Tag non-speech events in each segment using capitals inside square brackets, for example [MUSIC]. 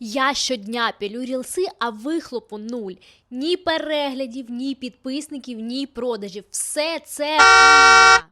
Я щодня пілю рілси, а вихлопу нуль. Ні переглядів, ні підписників, ні продажів. Все це.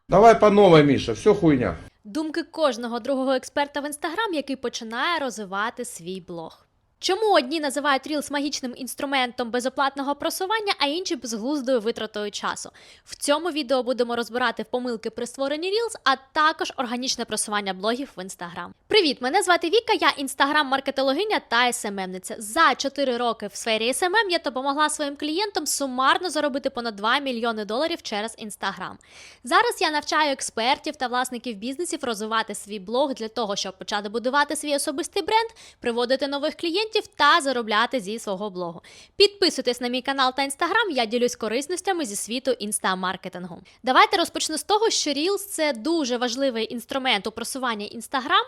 Давай по новой, Міша, все хуйня. Думки кожного другого експерта в інстаграм, який починає розвивати свій блог. Чому одні називають Reels магічним інструментом безоплатного просування, а інші безглуздою витратою часу? В цьому відео будемо розбирати помилки при створенні Reels, а також органічне просування блогів в інстаграм. Привіт, мене звати Віка, я інстаграм-маркетологиня та СММниця. За 4 роки в сфері СММ я допомогла своїм клієнтам сумарно заробити понад 2 мільйони доларів через інстаграм. Зараз я навчаю експертів та власників бізнесів розвивати свій блог для того, щоб почати будувати свій особистий бренд, приводити нових клієнтів та заробляти зі свого блогу. Підписуйтесь на мій канал та інстаграм, я ділюсь корисностями зі світу інстамаркетингу. Давайте розпочну з того, що Reels – це дуже важливий інструмент у просуванні інстаграм.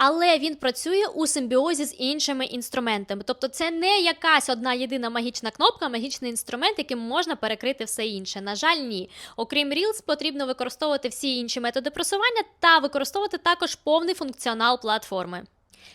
Але він працює у симбіозі з іншими інструментами. Тобто, це не якась одна єдина магічна кнопка, магічний інструмент, яким можна перекрити все інше. На жаль, ні. Окрім Reels, потрібно використовувати всі інші методи просування та використовувати також повний функціонал платформи.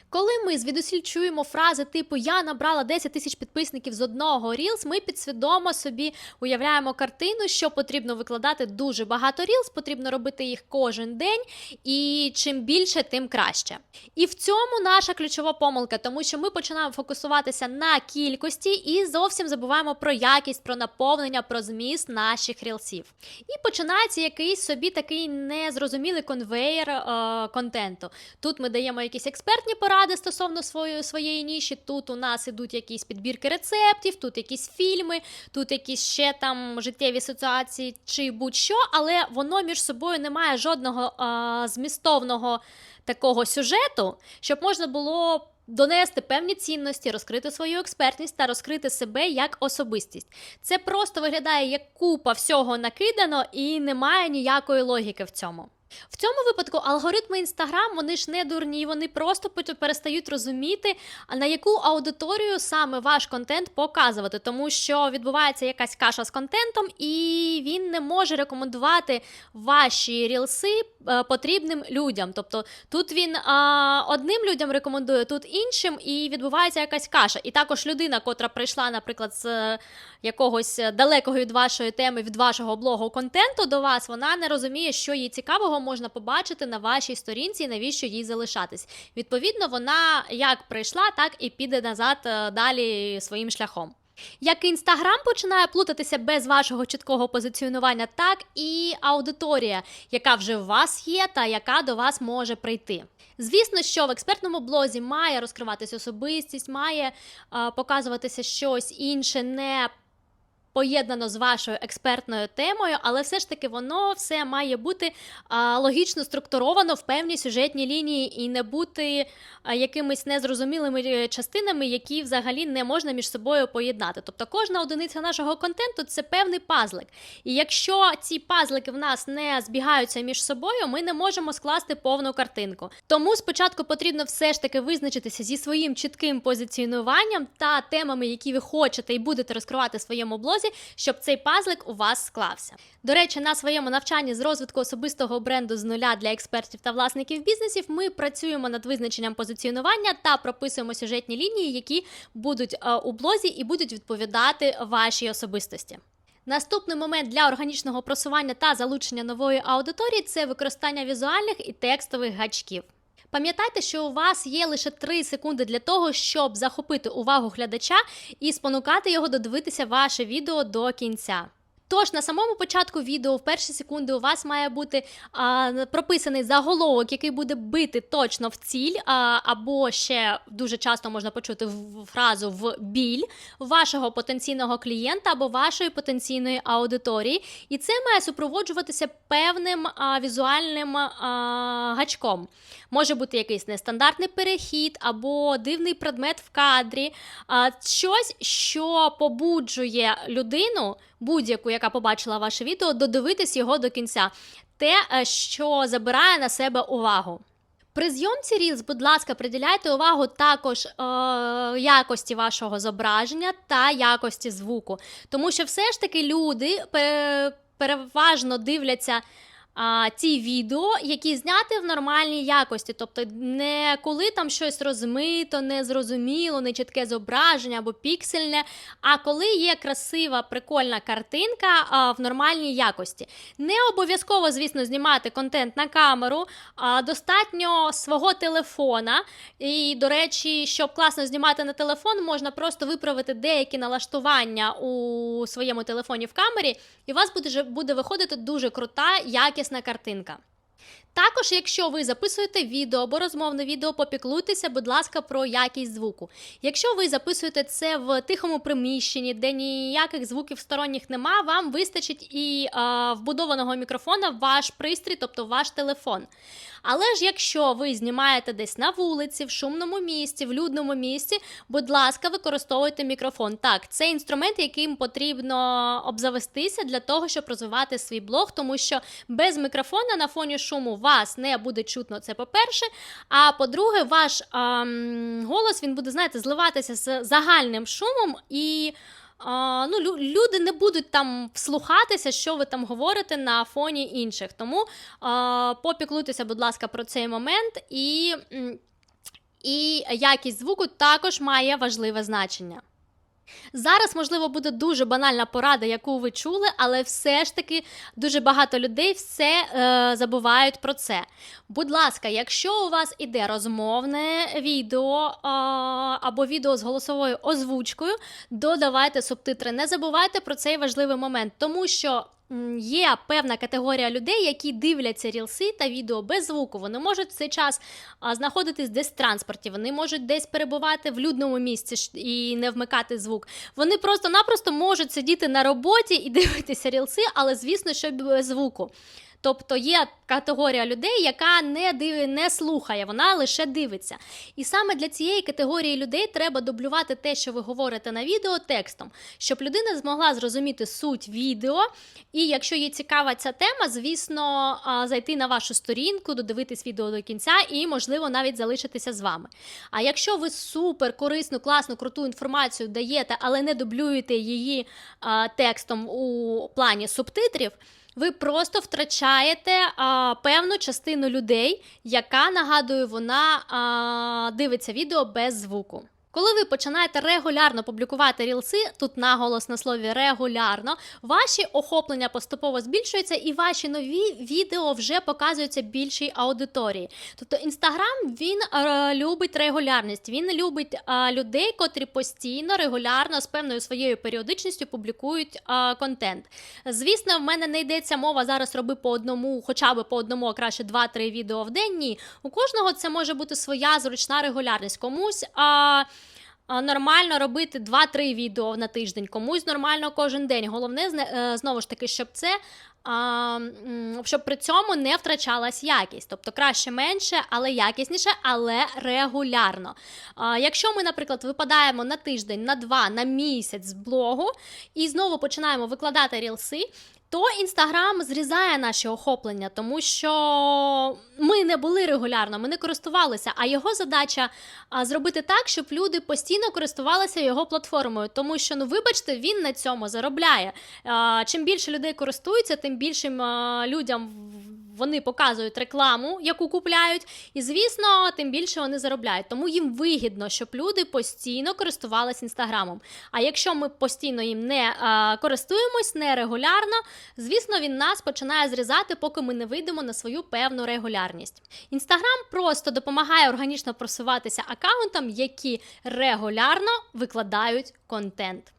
Коли ми звідусіль чуємо фрази типу Я набрала 10 тисяч підписників з одного Reels, ми підсвідомо собі уявляємо картину, що потрібно викладати дуже багато Reels, потрібно робити їх кожен день, і чим більше, тим краще. І в цьому наша ключова помилка, тому що ми починаємо фокусуватися на кількості і зовсім забуваємо про якість, про наповнення, про зміст наших рілсів. І починається якийсь собі такий незрозумілий конвейер е, контенту. Тут ми даємо якісь експертні поради стосовно своєї, своєї ніші. Тут у нас ідуть якісь підбірки рецептів, тут якісь фільми, тут якісь ще там життєві ситуації чи будь-що, але воно між собою не має жодного а, змістовного такого сюжету, щоб можна було. Донести певні цінності, розкрити свою експертність та розкрити себе як особистість. Це просто виглядає як купа всього накидано і немає ніякої логіки в цьому. В цьому випадку алгоритми Інстаграм вони ж не дурні, вони просто перестають розуміти, на яку аудиторію саме ваш контент показувати, тому що відбувається якась каша з контентом, і він не може рекомендувати ваші рілси е, потрібним людям. Тобто тут він а, одним людям рекомендує, тут іншим, і відбувається якась каша. І також людина, котра прийшла, наприклад, з е, якогось далекого від вашої теми, від вашого блогу контенту до вас, вона не розуміє, що їй цікавого можна побачити на вашій сторінці, навіщо їй залишатись. Відповідно, вона як прийшла, так і піде назад е, далі своїм шляхом. Як інстаграм починає плутатися без вашого чіткого позиціонування, так і аудиторія, яка вже у вас є, та яка до вас може прийти. Звісно, що в експертному блозі має розкриватися особистість, має е, показуватися щось інше, не поєднано з вашою експертною темою, але все ж таки воно все має бути а, логічно структуровано в певній сюжетній лінії і не бути а, якимись незрозумілими е, частинами, які взагалі не можна між собою поєднати. Тобто кожна одиниця нашого контенту це певний пазлик. І якщо ці пазлики в нас не збігаються між собою, ми не можемо скласти повну картинку. Тому спочатку потрібно все ж таки визначитися зі своїм чітким позиціонуванням та темами, які ви хочете і будете розкривати в своєму блозі, щоб цей пазлик у вас склався. До речі, на своєму навчанні з розвитку особистого бренду з нуля для експертів та власників бізнесів ми працюємо над визначенням позиціонування та прописуємо сюжетні лінії, які будуть е, у блозі і будуть відповідати вашій особистості. Наступний момент для органічного просування та залучення нової аудиторії це використання візуальних і текстових гачків. Пам'ятайте, що у вас є лише 3 секунди для того, щоб захопити увагу глядача і спонукати його додивитися ваше відео до кінця. Тож на самому початку відео, в перші секунди, у вас має бути а, прописаний заголовок, який буде бити точно в ціль, а, або ще дуже часто можна почути фразу в біль вашого потенційного клієнта або вашої потенційної аудиторії. І це має супроводжуватися певним а, візуальним а, гачком. Може бути якийсь нестандартний перехід або дивний предмет в кадрі, а, щось, що побуджує людину, будь-яку, яка побачила ваше відео, додивитись його до кінця. Те, е, що забирає на себе увагу. При зйомці Reels, будь ласка, приділяйте увагу також е, якості вашого зображення та якості звуку. Тому що все ж таки люди пе- переважно дивляться а, ті відео, які зняті в нормальній якості, тобто не коли там щось розмито, незрозуміло, нечітке зображення або піксельне, а коли є красива, прикольна картинка а, в нормальній якості. Не обов'язково, звісно, знімати контент на камеру, а достатньо свого телефона. І, до речі, щоб класно знімати на телефон, можна просто виправити деякі налаштування у своєму телефоні в камері, і у вас буде, буде виходити дуже крута, якісна картинка. Також, якщо ви записуєте відео або розмовне відео, попіклуйтеся, будь ласка, про якість звуку. Якщо ви записуєте це в тихому приміщенні, де ніяких звуків сторонніх нема, вам вистачить і е, вбудованого мікрофона ваш пристрій, тобто ваш телефон. Але ж якщо ви знімаєте десь на вулиці, в шумному місці, в людному місці, будь ласка, використовуйте мікрофон. Так, це інструмент, яким потрібно обзавестися для того, щоб розвивати свій блог, тому що без мікрофона на фоні шуму вас не буде чутно. Це по-перше. А по-друге, ваш ам, голос він буде, знаєте, зливатися з загальним шумом і. А, ну, люди не будуть там вслухатися, що ви там говорите на фоні інших. Тому а, попіклуйтеся, будь ласка, про цей момент, і, і якість звуку також має важливе значення. Зараз, можливо, буде дуже банальна порада, яку ви чули, але все ж таки дуже багато людей все е, забувають про це. Будь ласка, якщо у вас іде розмовне відео е, або відео з голосовою озвучкою, додавайте субтитри. Не забувайте про цей важливий момент, тому що. Є певна категорія людей, які дивляться рілси та відео без звуку. Вони можуть в цей час знаходитись десь в транспорті, вони можуть десь перебувати в людному місці і не вмикати звук. Вони просто-напросто можуть сидіти на роботі і [LAUGHS] дивитися рілси, але звісно, що без звуку. Тобто є категорія людей, яка не див... не слухає, вона лише дивиться. І саме для цієї категорії людей треба дублювати те, що ви говорите на відео текстом, щоб людина змогла зрозуміти суть відео. І якщо їй цікава ця тема, звісно, зайти на вашу сторінку, додивитись відео до кінця і, можливо, навіть залишитися з вами. А якщо ви супер корисну, класну, круту інформацію даєте, але не дублюєте її а, текстом у плані субтитрів. Ви просто втрачаєте а, певну частину людей, яка нагадую, вона а, дивиться відео без звуку. Коли ви починаєте регулярно публікувати рілси, тут наголос на слові регулярно, ваші охоплення поступово збільшуються, і ваші нові відео вже показуються більшій аудиторії. Тобто Інстаграм він е, любить регулярність, він любить е, людей, котрі постійно, регулярно з певною своєю періодичністю публікують е, контент. Звісно, в мене не йдеться мова зараз роби по одному, хоча б по одному, а краще 2-3 відео в день. Ні. У кожного це може бути своя зручна регулярність. Комусь. А, Нормально робити 2-3 відео на тиждень, комусь нормально кожен день. Головне, е, знову ж таки, щоб це щоб при цьому не втрачалась якість. Тобто краще менше, але якісніше, але регулярно. Якщо ми, наприклад, випадаємо на тиждень, на два, на місяць з блогу і знову починаємо викладати рілси. То Інстаграм зрізає наші охоплення, тому що ми не були регулярно, ми не користувалися. А його задача зробити так, щоб люди постійно користувалися його платформою. Тому що, ну вибачте, він на цьому заробляє. Чим більше людей користуються, тим більшим людям вони показують рекламу, яку купляють, і звісно, тим більше вони заробляють. Тому їм вигідно, щоб люди постійно користувалися інстаграмом. А якщо ми постійно їм не а, користуємось, не регулярно, звісно, він нас починає зрізати, поки ми не вийдемо на свою певну регулярність. Інстаграм просто допомагає органічно просуватися аккаунтам, які регулярно викладають контент.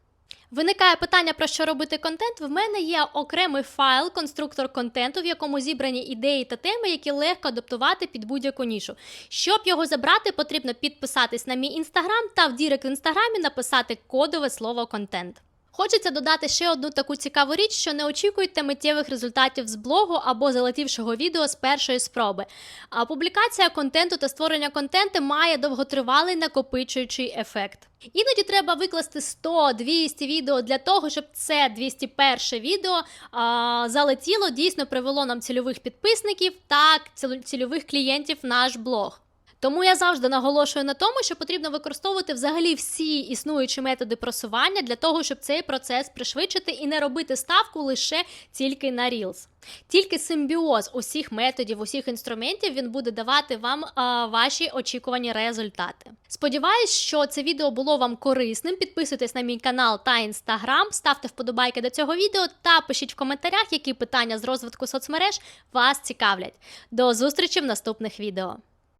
Виникає питання про що робити контент. В мене є окремий файл, конструктор контенту, в якому зібрані ідеї та теми, які легко адаптувати під будь-яку нішу. Щоб його забрати, потрібно підписатись на мій інстаграм та в дірект в інстаграмі написати кодове слово контент. Хочеться додати ще одну таку цікаву річ, що не очікуйте миттєвих результатів з блогу або залетівшого відео з першої спроби. А публікація контенту та створення контенту має довготривалий накопичуючий ефект. Іноді треба викласти 100-200 відео для того, щоб це 201 відео а, залетіло, дійсно привело нам цільових підписників та цільових клієнтів в наш блог. Тому я завжди наголошую на тому, що потрібно використовувати взагалі всі існуючі методи просування для того, щоб цей процес пришвидшити і не робити ставку лише тільки на Reels. Тільки симбіоз усіх методів, усіх інструментів він буде давати вам а, ваші очікувані результати. Сподіваюсь, що це відео було вам корисним. Підписуйтесь на мій канал та інстаграм, ставте вподобайки до цього відео та пишіть в коментарях, які питання з розвитку соцмереж вас цікавлять. До зустрічі в наступних відео.